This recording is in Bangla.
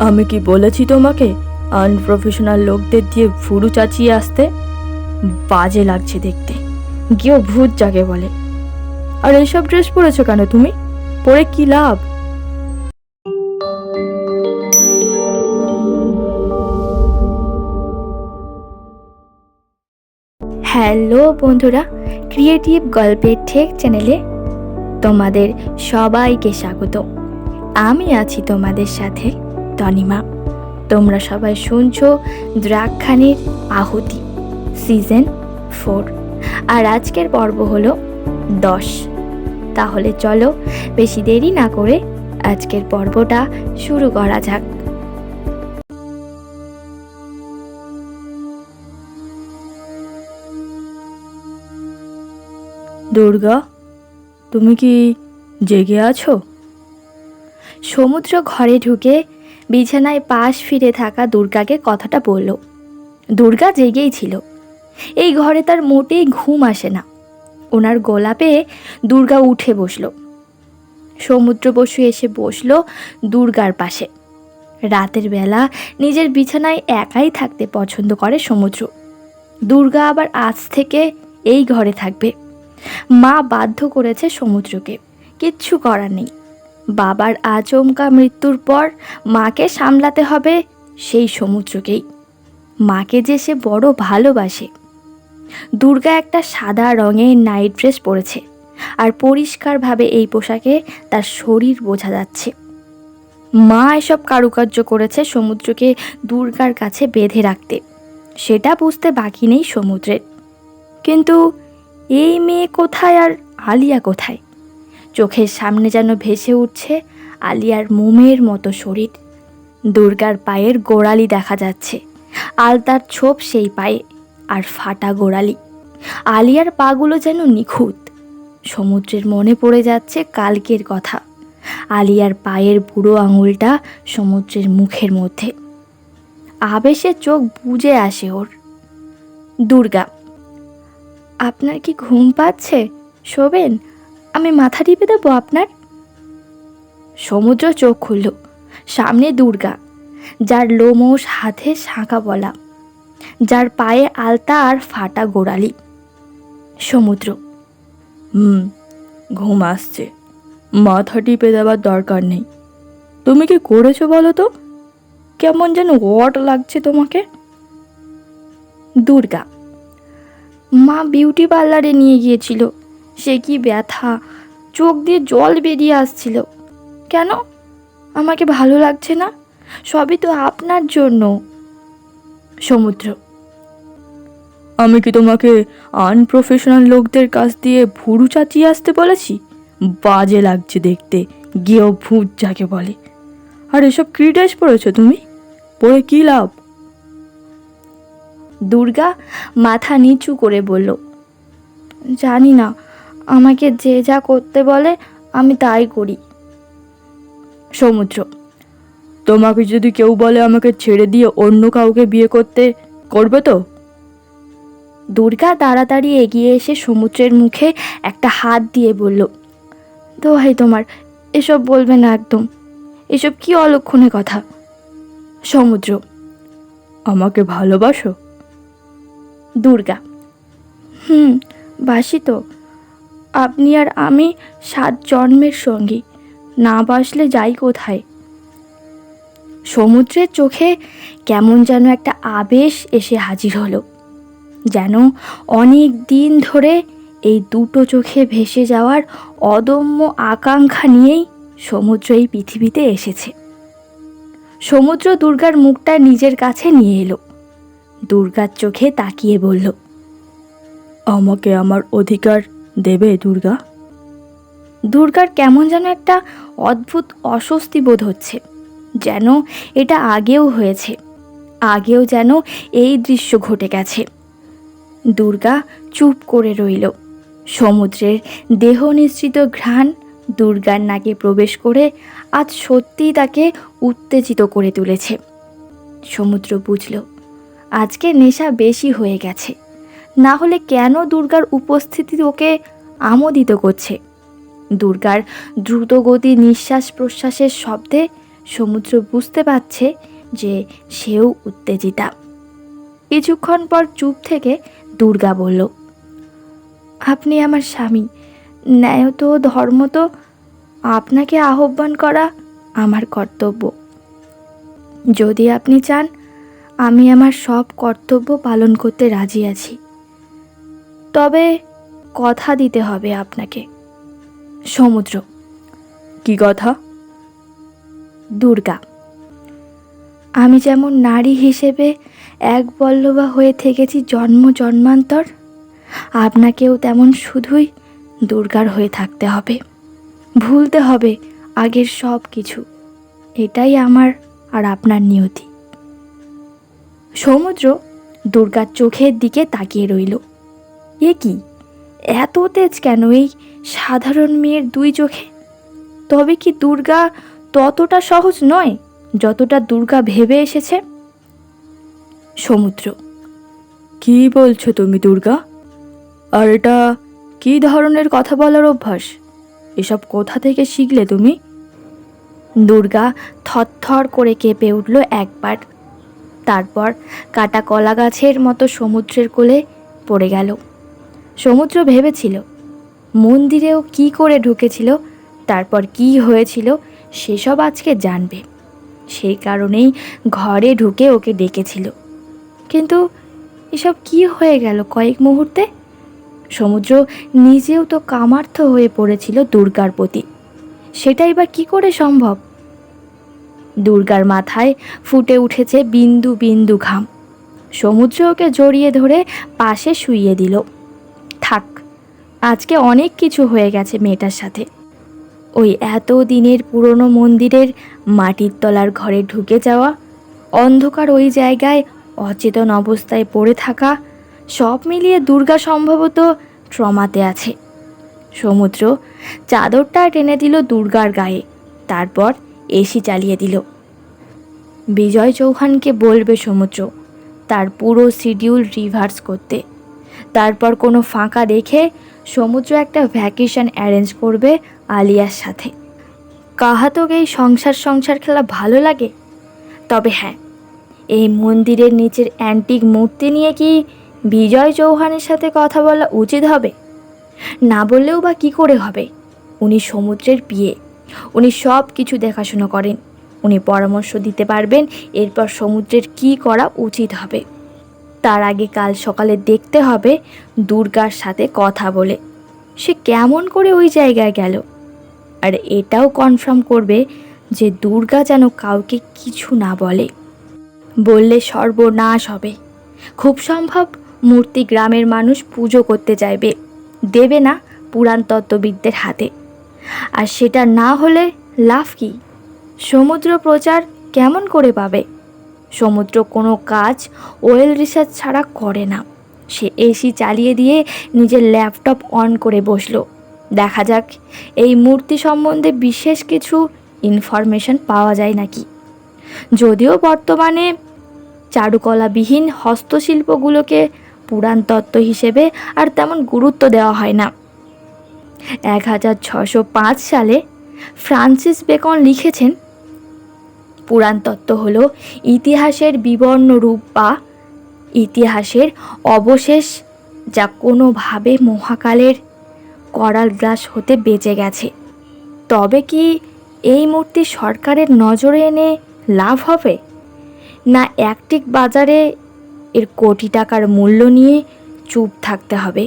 আমি কি বলেছি তোমাকে? আনপ্রফেশনাল লোকদের দিয়ে ফুরু চাচিয়ে আসতে? বাজে লাগছে দেখতে। গিয়েও ভূত যাকে বলে। আর এইসব ড্রেস পরেছো কেন তুমি? পরে কি লাভ? হ্যালো বন্ধুরা ক্রিয়েটিভ গল্পের ঠেক চ্যানেলে তোমাদের সবাইকে স্বাগত। আমি আছি তোমাদের সাথে তনিমা তোমরা সবাই শুনছো দ্রাক্ষানির আহুতি সিজন ফোর আর আজকের পর্ব হলো দশ। তাহলে চলো বেশি দেরি না করে আজকের পর্বটা শুরু করা যাক। দুর্গা তুমি কি জেগে আছো? সমুদ্র ঘরে ঢুকে বিছানায় পাশ ফিরে থাকা দুর্গাকে কথাটা বলল, দুর্গা জেগেই ছিল। এই ঘরে তার মোটেই ঘুম আসে না। ওনার গোলাপে দুর্গা উঠে বসল। সমুদ্র বসু এসে বসল দুর্গার পাশে। রাতের বেলা নিজের বিছানায় একাই থাকতে পছন্দ করে সমুদ্র। দুর্গা আবার আজ থেকে এই ঘরে থাকবে। মা বাধ্য করেছে সমুদ্রকে। কিচ্ছু করার নেই। বাবার আচমকা মৃত্যুর পর মাকে সামলাতে হবে সেই সমুদ্রকেই। মাকে যে সে বড় ভালোবাসে। দুর্গা একটা সাদা রঙের নাইট ড্রেস পরেছে আর পরিষ্কারভাবে এই পোশাকে তার শরীর বোঝা যাচ্ছে। মা এসব কারুকার্য করেছে সমুদ্রকে দুর্গার কাছে বেঁধে রাখতে। সেটা বুঝতে বাকি নেই সমুদ্রের। কিন্তু এই মেয়ে কোথায় আর আলিয়া কোথায়? চোখের সামনে যেন ভেসে উঠছে আলিয়ার মোমের মতো শরীর। দুর্গার পায়ের গোড়ালি দেখা যাচ্ছে। আলতার ছোপ সেই পায়ে, আর ফাটা গোড়ালি। আলিয়ার পাগুলো যেন নিখুঁত। সমুদ্রের মনে পড়ে যাচ্ছে কালকের কথা। আলিয়ার পায়ের বুড়ো আঙুলটা সমুদ্রের মুখের মধ্যে। আবেশে চোখ বুজে আসে ওর। দুর্গা, আপনার কি ঘুম পাচ্ছে? শোবেন আমি মাথা টিপে দেবো আপনার? সমুদ্র চোখ খুলল, সামনে দুর্গা, যার লোমোস হাতে শাঁখা বলা, যার পায়ে আলতা আর ফাটা গোড়ালি। সমুদ্র, হুম, ঘুম আসছে, মাথা টিপে দেওয়ার দরকার নেই। তুমি কি করেছ বলো তো? কেমন যেন ওয়াট লাগছে তোমাকে। দুর্গা, মা বিউটি পার্লারে নিয়ে গিয়েছিল। সে কি ব্যথা? চোখ দিয়ে জল বেরিয়ে আসছিল। কেন? আমাকে ভালো লাগছে না? সবই তো আপনার জন্য। সমুদ্র। আমি কি তোমাকে আনপ্রফেশনাল লোকদের কাছ দিয়ে ভুরু চাচিয়ে আসতে বলেছি? বাজে লাগছে দেখতে গিয়েও ভূত যাকে বলে। আর এসব কি ড্রেস পরেছো তুমি? পরে কি লাভ? দুর্গা মাথা নিচু করে বলল জানি না আমাকে যে যা করতে বলে আমি তাই করি। সমুদ্র তোমাকে যদি কেউ বলে আমাকে ছেড়ে দিয়ে অন্য কাউকে বিয়ে করতে করবে তো? দুর্গা তাড়াতাড়ি এগিয়ে এসে সমুদ্রের মুখে একটা হাত দিয়ে বলল দোহাই তোমার এসব বলবে না একদম। এসব কি অলক্ষণে কথা? সমুদ্র আমাকে ভালোবাসো? দুর্গা হুম বাসি তো। আপনি আর আমি সাত জন্মের সঙ্গী। না বাসলে যাই কোথায়? সমুদ্রের চোখে কেমন যেন একটা আবেশ এসে হাজির হলো, যেন অনেক দিন ধরে এই দুটো চোখে ভেসে যাওয়ার অদম্য আকাঙ্ক্ষা নিয়েই সমুদ্র এই পৃথিবীতে এসেছে। সমুদ্র দুর্গার মুখটা নিজের কাছে নিয়ে এলো, দুর্গার চোখে তাকিয়ে বলল, আমাকে আমার অধিকার দেবে দুর্গা? দুর্গার কেমন যেন একটা অদ্ভুত অস্বস্তি বোধ হচ্ছে, যেন এটা আগেও হয়েছে, আগেও যেন এই দৃশ্য ঘটে গেছে। দুর্গা চুপ করে রইল। সমুদ্রের দেহ নিশ্চিত ঘ্রাণ দুর্গার নাকে প্রবেশ করে আজ সত্যিই তাকে উত্তেজিত করে তুলেছে। সমুদ্র বুঝল, আজকে নেশা বেশি হয়ে গেছে। না হলে কেন দুর্গার উপস্থিতি ওকে আমোদিত করছে? দুর্গার দ্রুতগতি, নিঃশ্বাস প্রশ্বাসের শব্দে সমুদ্র বুঝতে পারছে যে সেও উত্তেজিতা। কিছুক্ষণ পর চুপ থেকে দুর্গা বলল, আপনি আমার স্বামী। ন্যায় তো, ধর্ম তো, আপনাকে আহ্বান করা আমার কর্তব্য। যদি আপনি চান, আমি আমার সব কর্তব্য পালন করতে রাজি আছি। তবে কথা দিতে হবে আপনাকে। সমুদ্র। কি কথা? দুর্গা। আমি যেমন নারী হিসেবে এক বল্লভা হয়ে থেকেছি জন্ম জন্মান্তর আপনাকেও তেমন শুধুই দুর্গার হয়ে থাকতে হবে। ভুলতে হবে আগের সব কিছু। এটাই আমার আর আপনার নিয়তি। সমুদ্র দুর্গার চোখের দিকে তাকিয়ে রইল। এ কি? এত তেজ কেন এই সাধারণ মেয়ের দুই চোখে? তবে কি দুর্গা ততটা সহজ নয়, যতটা দুর্গা ভেবে এসেছে? সমুদ্র। কি বলছো তুমি দুর্গা? আর এটা কি ধরনের কথা বলার অভ্যাস? এসব কোথা থেকে শিখলে তুমি? দুর্গা থরথর করে কেঁপে উঠল একবার। তারপর কাটা কলা গাছের মতো সমুদ্রের কোলে পড়ে গেল। সমুদ্র ভেবেছিল, মন্দিরেও কি করে ঢুকেছিল, তারপর কি হয়েছিল, সেসব আজকে জানবে। সেই কারণেই ঘরে ঢুকে ওকে ডেকেছিল। কিন্তু এসব কি হয়ে গেল কয়েক মুহূর্তে? সমুদ্র নিজেও তো কামার্থ হয়ে পড়েছিল দুর্গার প্রতি। সেটাই বা কি করে সম্ভব? দুর্গার মাথায় ফুটে উঠেছে বিন্দু বিন্দু ঘাম। সমুদ্র ওকে জড়িয়ে ধরে পাশে শুইয়ে দিল। আজকে অনেক কিছু হয়ে গেছে মেয়েটার সাথে। ওই এত দিনের পুরনো মন্দিরের মাটির তলার ঘরে ঢুকে যাওয়া, অন্ধকার ওই জায়গায় অচেতন অবস্থায় পড়ে থাকা, সব মিলিয়ে দুর্গা সম্ভবত ট্রমাতে আছে। সমুদ্র চাদরটা টেনে দিল দুর্গার গায়ে, তারপর এসি চালিয়ে দিল। বিজয় চৌহানকে বলবে সমুদ্র, তার পুরো শিডিউল রিভার্স করতে। তারপর কোনো ফাঁকা দেখে সমুদ্র একটা ভ্যাকেশন অ্যারেঞ্জ করবে আলিয়ার সাথে। কাহাতক এই সংসার সংসার খেলা ভালো লাগে? তবে হ্যাঁ এই মন্দিরের নিচের অ্যান্টিক মূর্তি নিয়ে কি বিজয় চৌহানের সাথে কথা বলা উচিত হবে? না বললেও বা কি করে হবে? উনি সমুদ্রের বিয়ে উনি সব কিছু দেখাশুনো করেন, উনি পরামর্শ দিতে পারবেন, এরপর সমুদ্রের কি করা উচিত হবে? তার আগে কাল সকালে দেখতে হবে দুর্গার সাথে কথা বলে। সে কেমন করে ওই জায়গায় গেল? আর এটাও কনফার্ম করবে যে দুর্গা যেন কাউকে কিছু না বলে। বললে সর্বনাশ হবে। খুব সম্ভব মূর্তি গ্রামের মানুষ পুজো করতে চাইবে দেবে না পুরাণ তত্ত্ববিদদের হাতে। আর সেটা না হলে লাভ কি? সমুদ্র প্রচার কেমন করে পাবে? সমুদ্র কোনো কাজ ওয়েল রিসার্চ ছাড়া করে না। সে এসি চালিয়ে দিয়ে নিজের ল্যাপটপ অন করে বসল। দেখা যাক, এই মূর্তি সম্বন্ধে বিশেষ কিছু ইনফরমেশন পাওয়া যায় নাকি। যদিও বর্তমানে চারুকলাবিহীন হস্তশিল্পগুলোকে পুরাণ তত্ত্ব হিসেবে আর তেমন গুরুত্ব দেওয়া হয় না। এক হাজার ছশো পাঁচ সালে ফ্রান্সিস বেকন লিখেছেন পুরাণ তত্ত্ব হল ইতিহাসের বিবর্ণ রূপ বা ইতিহাসের অবশেষ যা কোনোভাবে মহাকালের করাল গ্লাস হতে বেঁচে গেছে। তবে কি এই মূর্তি সরকারের নজরে এনে লাভ হবে? না একটিক বাজারে এর কোটি টাকার মূল্য নিয়ে চুপ থাকতে হবে?